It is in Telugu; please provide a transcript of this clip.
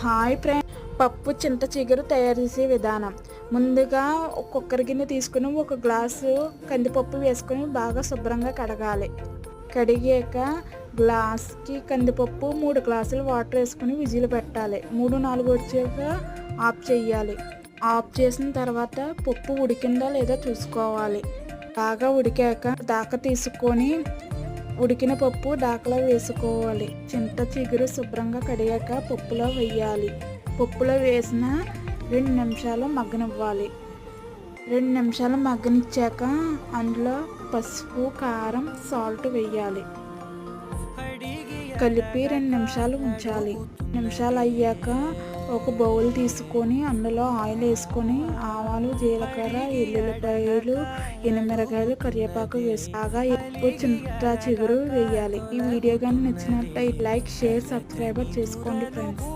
Hi friend. పప్పు చింత చిగురు తయారు చేసే విధానం. ముందుగా కుక్కర్ గిన్నె తీసుకుని ఒక గ్లాసు కందిపప్పు వేసుకొని బాగా శుభ్రంగా కడగాలి. కడిగాక గ్లాస్కి కందిపప్పు మూడు గ్లాసులు వాటర్ వేసుకుని విజిల్ పెట్టాలి. మూడు నాలుగు వచ్చాక ఆఫ్ చేయాలి. ఆఫ్ చేసిన తర్వాత పప్పు ఉడికిందా లేదా చూసుకోవాలి. బాగా ఉడికాక దాకా తీసుకొని ఉడికిన పప్పు దాకలో వేసుకోవాలి. చింత చిగురు శుభ్రంగా కడిగాక పప్పులో వేయాలి. పప్పులో వేసిన రెండు నిమిషాలు మగ్గనివ్వాలి. రెండు నిమిషాలు మగ్గనిచ్చాక అందులో పసుపు కారం సాల్ట్ వేయాలి. కలిపి రెండు నిమిషాలు ఉంచాలి. నిమిషాలు అయ్యాక ఒక బౌల్ తీసుకొని అందులో ఆయిల్ వేసుకొని ఆవాలు జీలకర్ర ఎల్లుల్లిపాయలు ఎనిమిరకాయలు కరివేపాకు వేసి బాగా ఎక్కువ చింత చిగురు వేయాలి. ఈ వీడియో కానీ నచ్చినట్లయితే లైక్ షేర్ సబ్స్క్రైబర్ చేసుకోండి ఫ్రెండ్స్